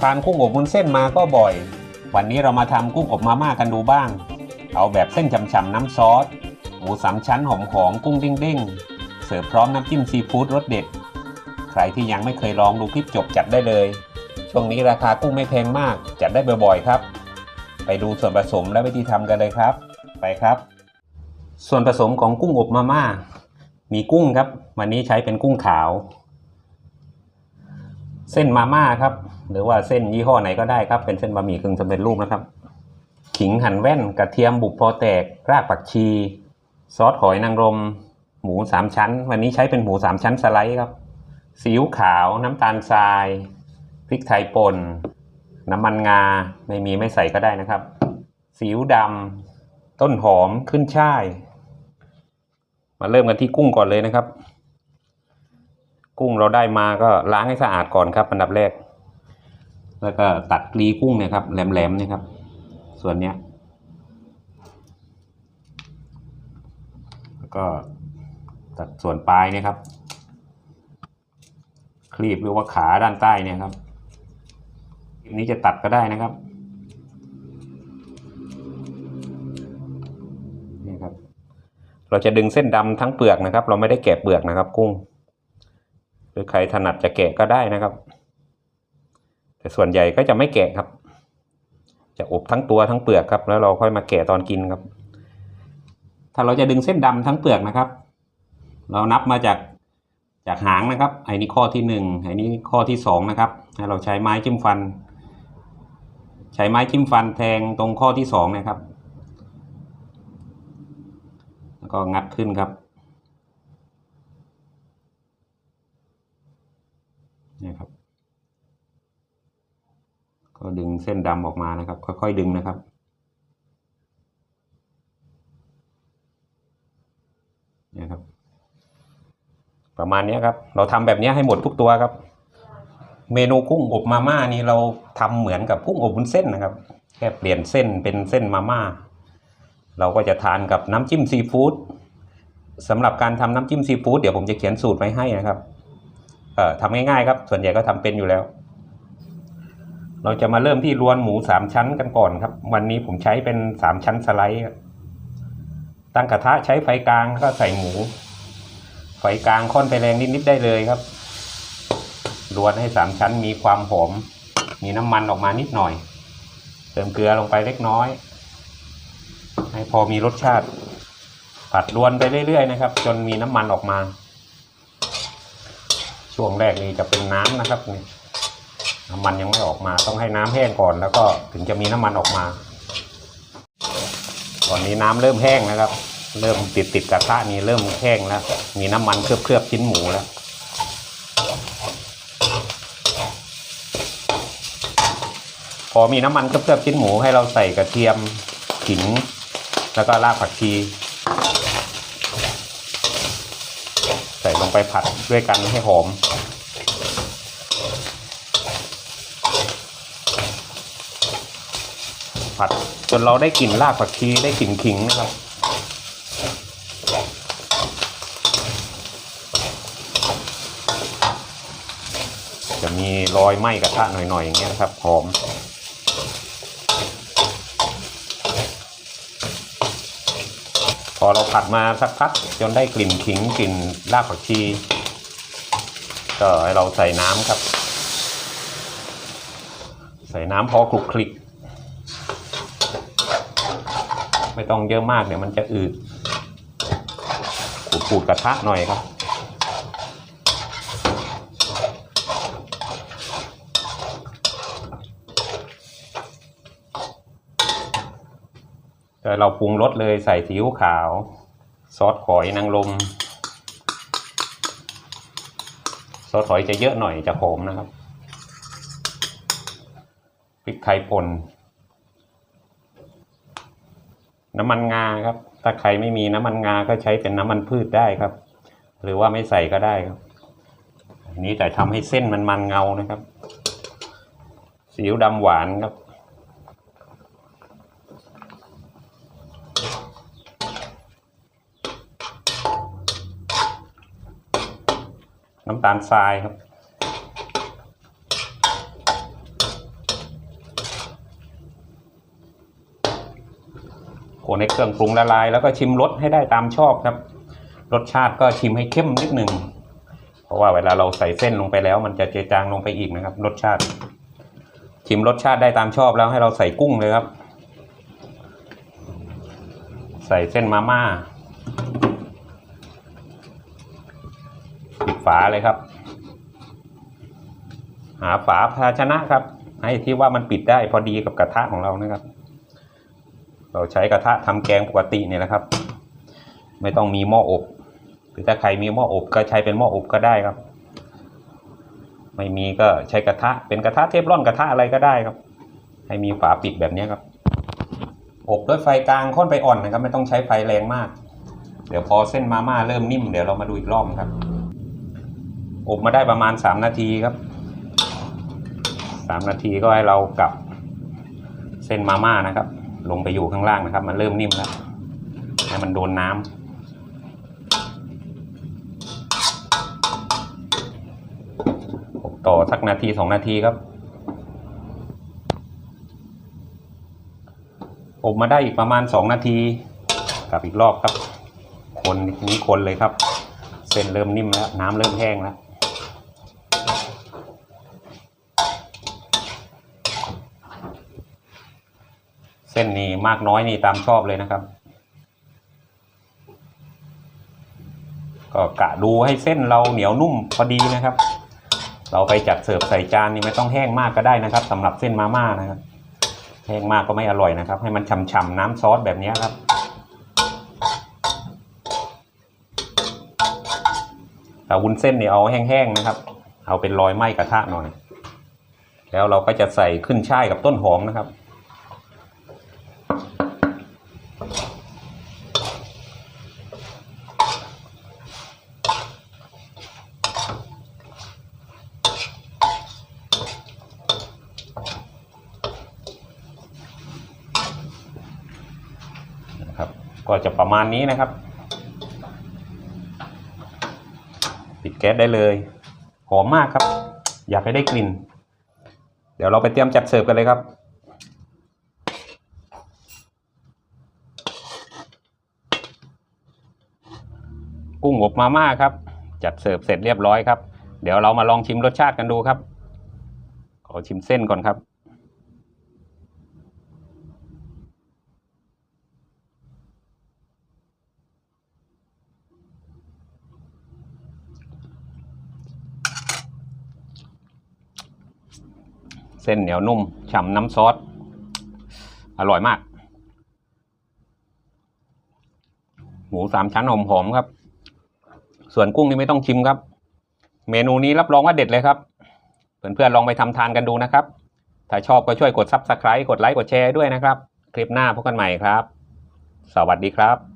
ทานกุ้งอบวุ้นเส้นมาก็บ่อย วันนี้เรามาทำกุ้งอบมาม่ากันดูบ้าง เอาแบบเส้นฉ่ำๆน้ำซอส หมูสามชั้นหอมของกุ้งเด้งๆ เสิร์ฟพร้อมน้ำจิ้มซีฟู้ดรสเด็ด ใครที่ยังไม่เคยลองดูคลิปจบจัดได้เลย ช่วงนี้ราคากุ้งไม่แพงมาก จัดได้บ่อยๆครับ ไปดูส่วนผสมและวิธีทำกันเลยครับ ไปครับ ส่วนผสมของกุ้งอบมาม่า มีกุ้งครับ วันนี้ใช้เป็นกุ้งขาว เส้นมาม่าครับ หรือว่าเส้นยี่ห้อไหนก็ได้ครับ เป็นเส้นบะหมี่กึ่งสำเร็จรูปนะครับ ขิงหั่นแว่นกระเทียมบุกพอแตก รากผักชี ซอสหอยนางรม หมูสามชั้น วันนี้ใช้เป็นหมูสามชั้นสไลด์ครับซีอิ๊วขาวน้ำตาลทรายพริกไทยป่นน้ำมันงาไม่มีไม่ใส่ก็ได้นะครับ ซีอิ๊วดำต้นหอมขึ้นช่าย มาเริ่มกันที่กุ้งก่อนเลยนะครับ กุ้งเราได้มาก็ล้างให้สะอาดก่อนครับอันดับแรก แล้วก็ตัดปลีกุ้งเนี่ยครับแหลมๆเนี่ยครับ ส่วนเนี้ยแล้วก็ตัดส่วนปลายเนี่ยครับ คลีบหรือว่าขาด้านใต้เนี่ยครับนี้จะตัดก็ได้นะครับ เราจะดึงเส้นดำทั้งเปลือกนะครับ เราไม่ได้แกะเปลือกนะครับ กุ้ง หรือใครถนัดจะแกะก็ได้นะครับ แต่ส่วนใหญ่ก็จะไม่แกะครับ จะอบทั้งตัวทั้งเปลือกครับ แล้วเราค่อยมาแกะตอนกินครับ ถ้าเราจะดึงเส้นดำทั้งเปลือกนะครับ เรานับมาจากจากหางนะครับไอ้นี่ข้อที่หนึ่งไอ้นี่ข้อที่สองนะครับเราใช้ไม้จิ้มฟัน ใช้ไม้จิ้มฟันแทงตรงข้อที่สองนะครับ แล้ว ก็งัดขึ้นครับนี่ครับ ก็ดึงเส้นดำออกมานะครับ ค่อยๆดึงนะครับนี่ครับ ประมาณนี้ครับ เราทำแบบนี้ให้หมดทุกตัวครับ เมนูกุ้งอบมาม่านี่เราทำเหมือนกับกุ้งอบวุ้นเส้นนะครับ แค่เปลี่ยนเส้นเป็นเส้นมาม่า เราก็จะทานกับน้ำจิ้มซีฟู้ดสำหรับการทำน้ำจิ้มซีฟู้ดเดี๋ยวผมจะเขียนสูตรไว้ให้นะครับเอ่อทำง่ายๆครับ ส่วนใหญ่ก็ทำเป็นอยู่แล้ว เราจะมาเริ่มที่รวนหมูสามชั้นกันก่อนครับ วันนี้ผมใช้เป็นสามชั้นสไลด์ตั้งกระทะใช้ไฟกลางก็ใส่หมู ไฟกลางค่อนไปแรงนิดๆได้เลยครับรวนให้สามชั้นมีความหอม มีน้ำมันออกมานิดหน่อย เติมเกลือลงไปเล็กน้อย ให้พอมีรสชาติ ผัดรวนไปเรื่อยๆนะครับ จนมีน้ำมันออกมา ช่วงแรกนี้จะเป็นน้ำนะครับนี่น้ำมันยังไม่ออกมา ต้องให้น้ำแห้งก่อน แล้วก็ถึงจะมีน้ำมันออกมาตอนนี้น้ำเริ่มแห้งนะครับ เริ่มติดติดกระทะนี่เริ่มแห้งแล้ว มีน้ำมันเคลือบเคลือบชิ้นหมูแล้วพอมีน้ำมันเคลือบๆชิ้นหมูให้เราใส่กระเทียมขิง แล้วก็รากผักชี ใส่ลงไปผัดด้วยกันให้หอม ผัดจนเราได้กลิ่นรากผักชีได้กลิ่นขิงนะครับจะมีรอยไหม้กระทะหน่อยๆอย่างเงี้ยนะครับหอม อเราผัดมาสักพักจนได้กลิ่นขิงกลิ่นรากผักชีก็ให้เราใส่น้ำครับ ใส่น้ำพอคลุกคลิก ไม่ต้องเยอะมากเดี๋ยวมันจะอืดขูดกระทะหน่อยครับ เราปรุงรสเลยใส่ซีอิ๊วขาว ซอสหอยนางรมซอสหอยจะเยอะหน่อยจะหอมนะครับพริกไทยป่นน้ำมันงาครับ ถ้าใครไม่มีน้ำมันงาก็ใช้เป็นน้ำมันพืชได้ครับ หรือว่าไม่ใส่ก็ได้ครับอันนี้จะทำให้เส้นมันมันเงานะครับซีอิ๊วดำหวานครับ น้ำตาลทรายครับ คนให้เครื่องปรุงละลาย แล้วก็ชิมรสให้ได้ตามชอบครับ รสชาติก็ชิมให้เข้มนิดหนึ่ง เพราะว่าเวลาเราใส่เส้นลงไปแล้ว มันจะเจจางลงไปอีกนะครับ รสชาติ ชิมรสชาติได้ตามชอบแล้วให้เราใส่กุ้งเลยครับ ใส่เส้นมาม่าปิด ฝาเลยครับ หาฝาภาชนะครับ ให้ที่ว่ามันปิดได้พอดีกับกระทะของเรานะครับ เราใช้กระทะทำแกงปกติเนี่ยนะครับ ไม่ต้องมีหม้ออบ หรือถ้าใครมีหม้ออบก็ใช้เป็นหม้ออบก็ได้ครับ ไม่มีก็ใช้กระทะเป็นกระทะเทฟลอนกระทะอะไรก็ได้ครับ ให้มีฝาปิดแบบนี้ครับอบด้วยไฟกลางค่อนไปอ่อนนะครับ ไม่ต้องใช้ไฟแรงมาก เดี๋ยวพอเส้นมาม่าเริ่มนิ่มเดี๋ยวเรามาดูอีกรอบครับ อบมาได้ประมาณสามนาทีครับสามนาทีก็ให้เรากลับเส้นมาม่านะครับ ลงไปอยู่ข้างล่างนะครับ มันเริ่มนิ่มแล้วให้มันโดนน้ำอบต่อสักนาทีสองนาทีครับ อบมาได้อีกประมาณสองนาทีกลับอีกรอบครับ คนนี้คนเลยครับ เส้นเริ่มนิ่มแล้ว น้ำเริ่มแห้งแล้ว เส้นนี้มากน้อยนี่ตามชอบเลยนะครับ ก็กะดูให้เส้นเราเหนียวนุ่มพอดีนะครับ เราไปจัดเสิร์ฟใส่จานนี่ไม่ต้องแห้งมากก็ได้นะครับสำหรับเส้นมาม่านะครับ แห้งมากก็ไม่อร่อยนะครับ ให้มันฉ่ำๆน้ำซอสแบบนี้ครับแต่วุ้นเส้นนี่เอาแห้งๆนะครับ เอาเป็นรอยไหม้กระทะหน่อย แล้วเราก็จะใส่ขึ้นช่ายกับต้นหอมนะครับ ก็จะประมาณนี้นะครับ ปิดแก๊สได้เลยหอมมากครับ อยากให้ได้กลิ่น เดี๋ยวเราไปเตรียมจัดเสิร์ฟกันเลยครับกุ้งอบมาม่าครับ จัดเสิร์ฟเสร็จเรียบร้อยครับ เดี๋ยวเรามาลองชิมรสชาติกันดูครับ ขอชิมเส้นก่อนครับ เส้นเหนียวนุ่ม ฉ่ำน้ำซอส อร่อยมาก หมูสามชั้นหอมๆครับ ส่วนกุ้งนี่ไม่ต้องชิมครับ เมนูนี้รับรองว่าเด็ดเลยครับ เพื่อนๆลองไปทำทานกันดูนะครับ ถ้าชอบก็ช่วยกด Subscribe กดไลค์ กดแชร์ด้วยนะครับ คลิปหน้าพบกันใหม่ครับ สวัสดีครับ